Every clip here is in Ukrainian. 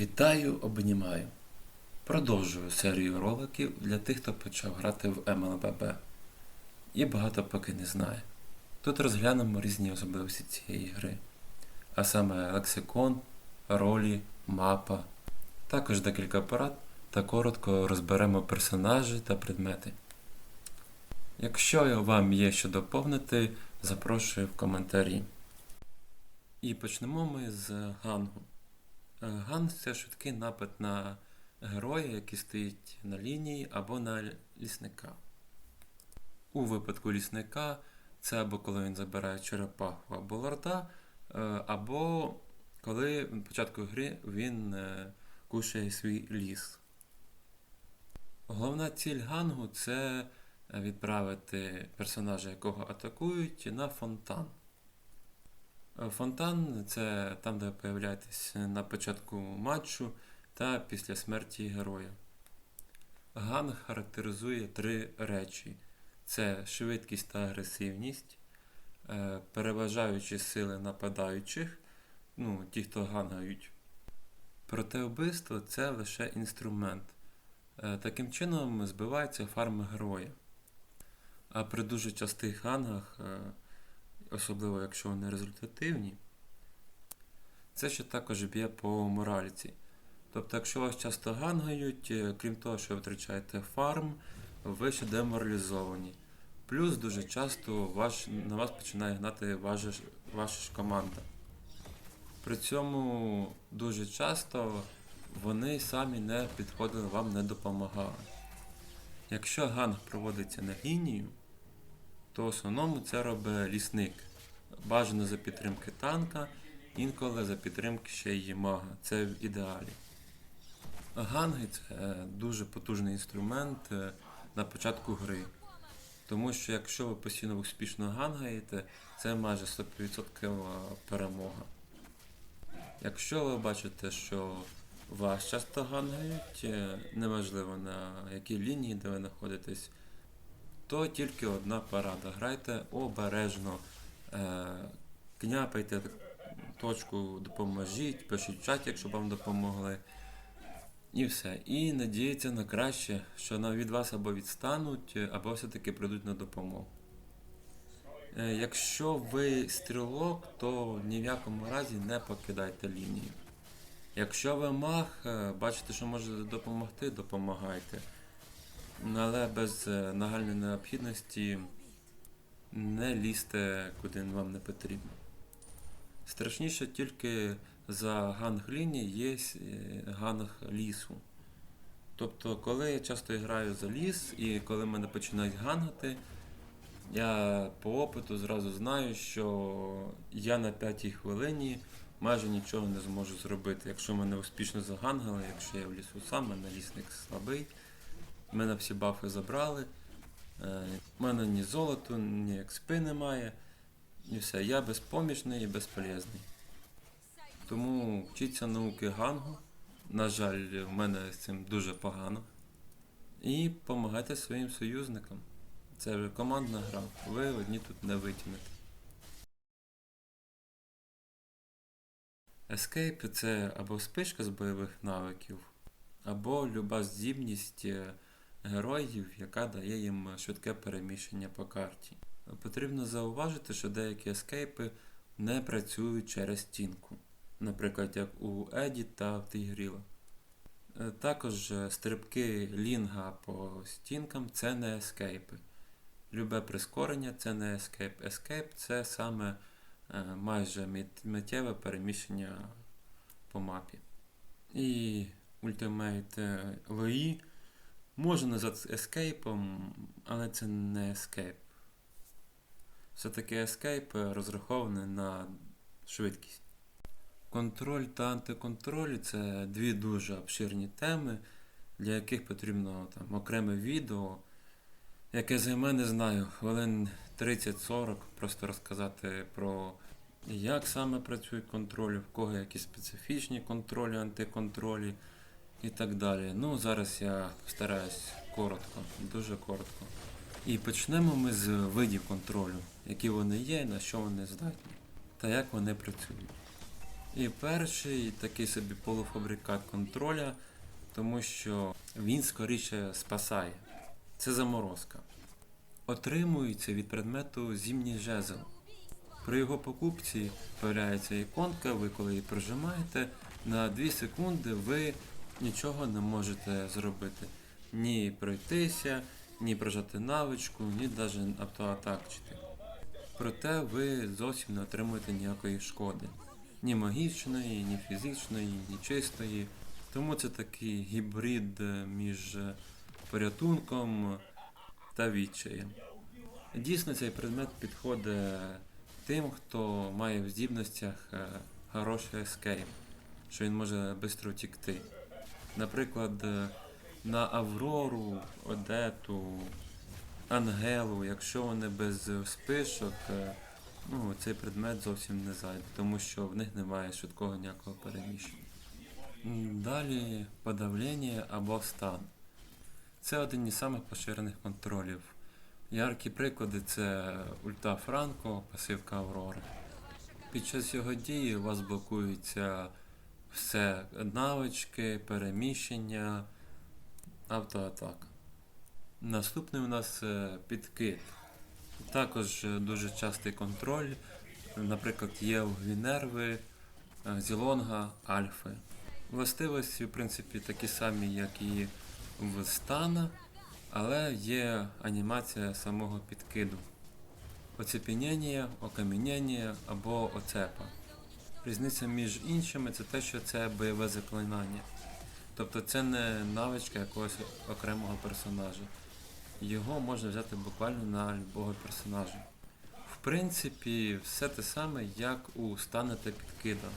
Вітаю, обнімаю. Продовжую серію роликів для тих, хто почав грати в MLBB і багато поки не знає. Тут розглянемо різні особливості цієї гри, а саме лексикон, ролі, мапа, також декілька порад та коротко розберемо персонажі та предмети. Якщо вам є що доповнити, запрошую в коментарі. І почнемо ми з гангу. Е, Ганг це швидкий напад на героя, який стоїть на лінії або на лісника. У випадку лісника це або коли він забирає черепаху або лорда, е, або коли на початку гри він е, кушає свій ліс. Головна ціль гангу це відправити персонажа, якого атакують, на фонтан. Е, Фонтан це там, де появляєтесь на початку матчу та після смерті героя. Ганг характеризує три речі: це швидкість та агресивність, е, переважаючі сили нападаючих, ну, ті, хто гангають. Проте вбивство це лише інструмент. Е, Таким чином збивається фарм героя. А при дуже частих гангах особливо якщо вони результативні, це ще також б'є по моральці. Тобто, якщо вас часто гангають, е, крім того, що ви втрачаєте фарм, ви ще деморалізовані. Плюс дуже часто ваш, на вас починає гнати ваша, ваша ж команда. При цьому дуже часто вони самі не підходили, вам не допомагали. Якщо ганг проводиться на лінію, то в основному це робить лісник. Бажано за підтримки танка, інколи за підтримки ще й мага. Це в ідеалі. Ганги це е, дуже потужний інструмент е, на початку гри. Тому що якщо ви постійно успішно гангаєте, це майже 100% перемога. Якщо ви бачите, що вас часто гангають, е, неважливо на якій лінії, де ви знаходитесь, то тільки одна порада. Грайте обережно, е, княпайте точку, допоможіть, пишіть в чаті, якщо вам допомогли. І все. І надіється на краще, що від вас або відстануть, або все-таки прийдуть на допомогу. Е, Якщо ви стрілок, то ні в якому разі не покидайте лінію. Якщо ви маг, е, бачите, що можете допомогти, допомагайте. Але без е, нагальної необхідності не лізьте, куди вам не потрібно. Страшніше тільки за ганг лінії є е, ганг лісу. Тобто, коли я часто граю за ліс і коли мене починають гангати, я по опиту зразу знаю, що я на п'ятій хвилині майже нічого не зможу зробити. Якщо мене успішно загангали, якщо я в лісу сам, мене лісник слабий. Мене всі бафи забрали. Е, У мене ні золоту, ні експи немає. І все, я безпомічний і безполезний. Тому вчіться науки гангу. На жаль, в мене з цим дуже погано. І допомагайте своїм союзникам. Це вже командна гра. Ви одні тут не витягнете. Escape це або спишка з бойових навиків, або люба здібність е, героїв, яка дає їм швидке переміщення по карті. Потрібно зауважити, що деякі ескейпи не працюють через стінку, наприклад, як у Еді та в Тигріла. Е, Також е, стрибки лінга по стінкам це не ескейпи. Любе прискорення це не ескейп. Ескейп це саме е, майже миттєве переміщення по мапі. І Ultimate Лої можна назвати ескейпом, але це не ескейп. Все-таки ескейп розрахований на швидкість. Контроль та антиконтроль це дві дуже обширні теми, для яких потрібно там, окреме відео, яке займе, не знаю, хвилин 30-40, просто розказати про як саме працюють контролі, в кого які специфічні контролі, антиконтролі і так далі. Ну, зараз я стараюсь коротко, дуже коротко. І почнемо ми з видів контролю, які вони є, на що вони здатні, та як вони працюють. І перший такий собі полуфабрикат контроля, тому що він скоріше спасає. Це заморозка. Отримується від предмету зімній жезл. При його покупці з'являється іконка, ви коли її прожимаєте, на 2 секунди ви нічого не можете зробити. Ні пройтися, ні прожати навичку, ні навіть автоатакчити. Проте ви зовсім не отримуєте ніякої шкоди. Ні магічної, ні фізичної, ні чистої. Тому це такий гібрид е, між е, порятунком та відчаєм. Дійсно, цей предмет підходить тим, хто має в здібностях е, хороший ескейп, що він може швидко втікти. Наприклад, е, на Аврору, Одету, Ангелу, якщо вони без спишок, е, ну, цей предмет зовсім не зайде, тому що в них немає швидкого ніякого переміщення. Далі подавлення або стан. Це один із самих поширених контролів. Яркі приклади це ульта Франко, пасивка Аврори. Під час його дії у вас блокуються все навички, переміщення, автоатака. Наступний у нас е, підкид. Також е, дуже частий контроль. Наприклад, є у Гвінерви, е, Зілонга, Альфи. Властивості, в принципі, такі самі, як і в Стана, але є анімація самого підкиду. Оцепеніння, окамінення або оцепа. Різниця між іншими це те, що це бойове заклинання. Тобто це не навичка якогось окремого персонажа. Його можна взяти буквально на любого персонажа. В принципі, все те саме, як у стане та підкида.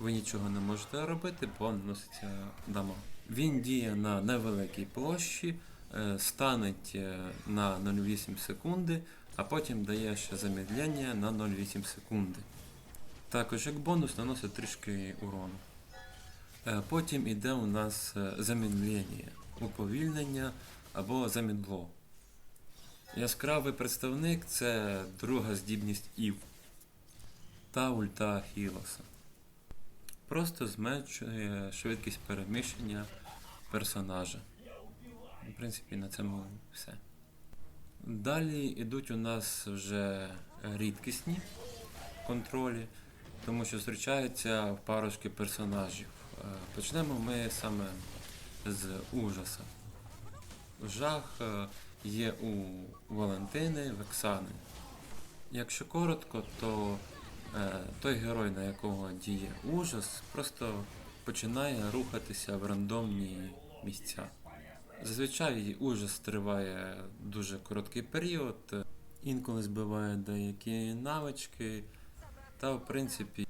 Ви нічого не можете робити, бо наноситься дамаг. Він діє на невеликій площі, е, станеть е, на 0,8 секунди, а потім дає ще замедлення на 0,8 секунди. Також як бонус наносить трішки урону. Е, Потім іде у нас е, замедлення, уповільнення або замедло. Яскравий представник це друга здібність Ів та ульта Хілоса. Просто зменшує швидкість переміщення персонажа. В принципі, на цьому все. Далі йдуть у нас вже рідкісні контролі, тому що зустрічаються парочки персонажів. Е, Почнемо ми саме з ужаса. Жах е, є у Валентини, Вексани. Якщо коротко, то е, той герой, на якого діє ужас, просто починає рухатися в рандомні місця. Зазвичай ужас триває дуже короткий період, інколи збиває деякі навички, та в принципі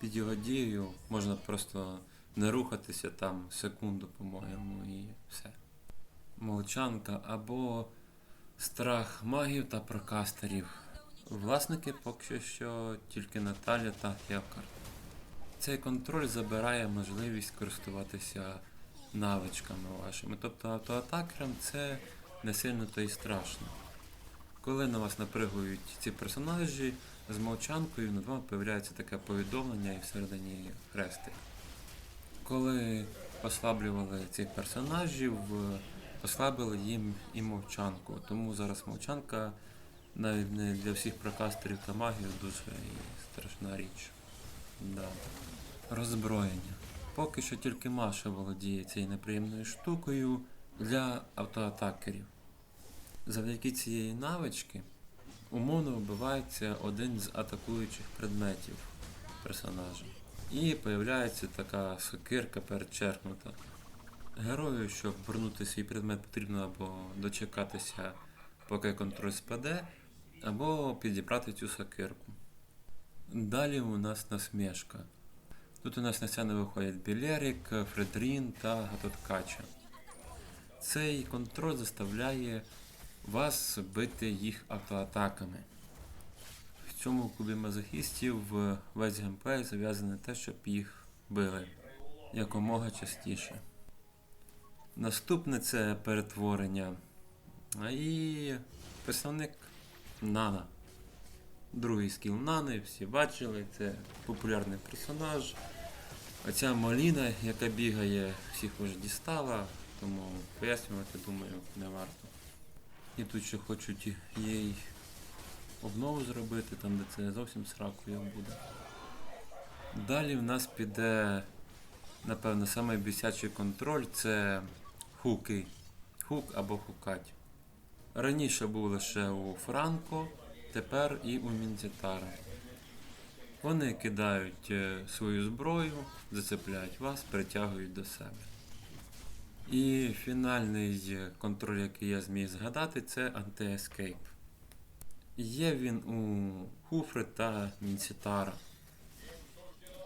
під його дією можна просто не рухатися там секунду, по-моєму, і все. Молчанка або страх магів та прокастерів. Власники поки що тільки Наталя та Хевкар. Цей контроль забирає можливість користуватися навичками вашими. Тобто автоатакерам це не сильно то і страшно. Коли на вас напригують ці персонажі, з мовчанкою над вами появляється таке повідомлення і всередині хрестик. Коли послаблювали цих персонажів, послабили їм і мовчанку. Тому зараз мовчанка навіть не для всіх прокастерів та магів дуже страшна річ. Да. Роззброєння. Поки що тільки Маша володіє цією неприємною штукою для автоатакерів. Завдяки цієї навички умовно вбивається один з атакуючих предметів персонажа. І появляється така сокирка перечеркнута. Герою, щоб вернути свій предмет, потрібно або дочекатися, поки контроль спаде, або підібрати цю сокирку. Далі у нас насмішка. Тут у нас на сцену виходять Білерік, Фредрін та Гатоткача. Цей контроль заставляє вас бити їх автоатаками. В цьому клубі мазохістів весь геймплей зав'язаний те, щоб їх били якомога частіше. Наступне це перетворення. І представник Нана. Другий скіл Нани, всі бачили, це популярний персонаж. Оця Маліна, яка бігає, всіх вже дістала, тому пояснювати, думаю, не варто. І тут ще хочуть їй обнову зробити, там де це зовсім сракою буде. Далі в нас піде, напевно, самий контроль це хуки. Хук або хукать. Раніше був лише у Франко, тепер і у Мінцітара. Вони кидають е, свою зброю, зацепляють вас, притягують до себе. І фінальний е, контроль, який я зміг згадати, це анти-ескейп. Є він у Хуфри та Мінцітара.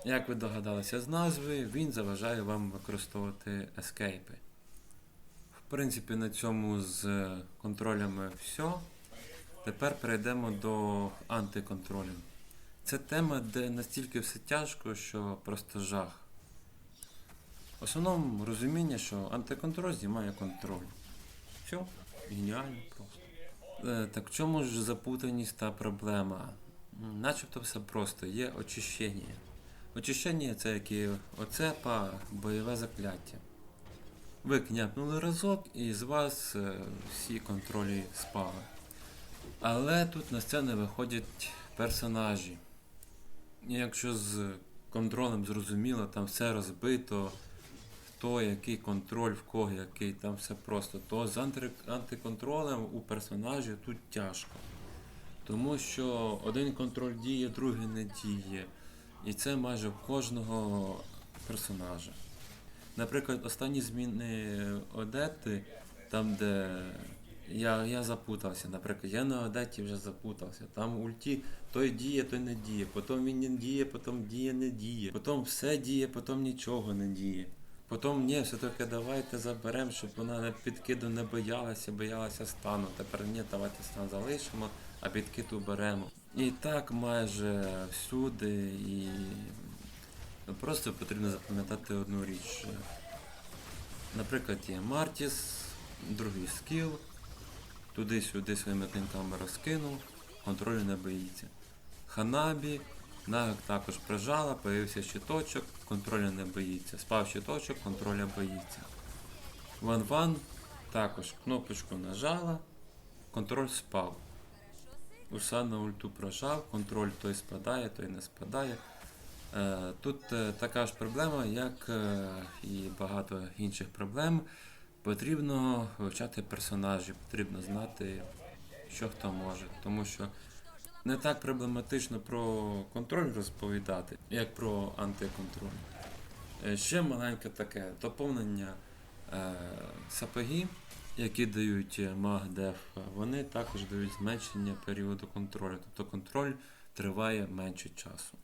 Як ви догадалися з назви, він заважає вам використовувати ескейпи. В принципі, на цьому з контролями все. Тепер перейдемо до антиконтролю. Це тема, де настільки все тяжко, що просто жах. Основному розуміння, що антиконтроль знімає контроль. Все, геніально просто. Е, Так в чому ж запутаність та проблема? Начебто все просто, є очищення. Очищення це як і оцепа, бойове закляття. Ви княпнули разок і з вас е, всі контролі спали. Але тут на сцену виходять персонажі. Якщо з контролем зрозуміло, там все розбито, хто який контроль, в кого який, там все просто, то з антиконтролем у персонажів тут тяжко. Тому що один контроль діє, другий не діє. І це майже в кожного персонажа. Наприклад, останні зміни Одети, там, де я, я запутався, наприклад, я на Одеті вже запутався. Там ульті той діє, той не діє, потім він не діє, потім діє, не діє, потім все діє, потім нічого не діє. Потім ні, все-таки давайте заберемо, щоб вона на підкиду не боялася, боялася стану. Тепер ні, давайте стан залишимо, а підкид уберемо. І так майже всюди, і просто потрібно запам'ятати одну річ. Наприклад, є Мартіс, другий скіл, туди-сюди своїми клинками розкинув, контролю не боїться. Ханабі, Нагак також прижала, появився щиточок, контролю не боїться. Спав щиточок, контроля боїться. Ван Ван також кнопочку нажала, контроль спав. Уса на ульту прожав, контроль той спадає, той не спадає. Е, Тут е, така ж проблема, як е, і багато інших проблем. Потрібно вивчати персонажів, потрібно знати, що хто може. Тому що не так проблематично про контроль розповідати, як про антиконтроль. Е, Ще маленьке таке доповнення е, сапоги, які дають МАГДЕФ, вони також дають зменшення періоду контролю. Тобто контроль триває менше часу.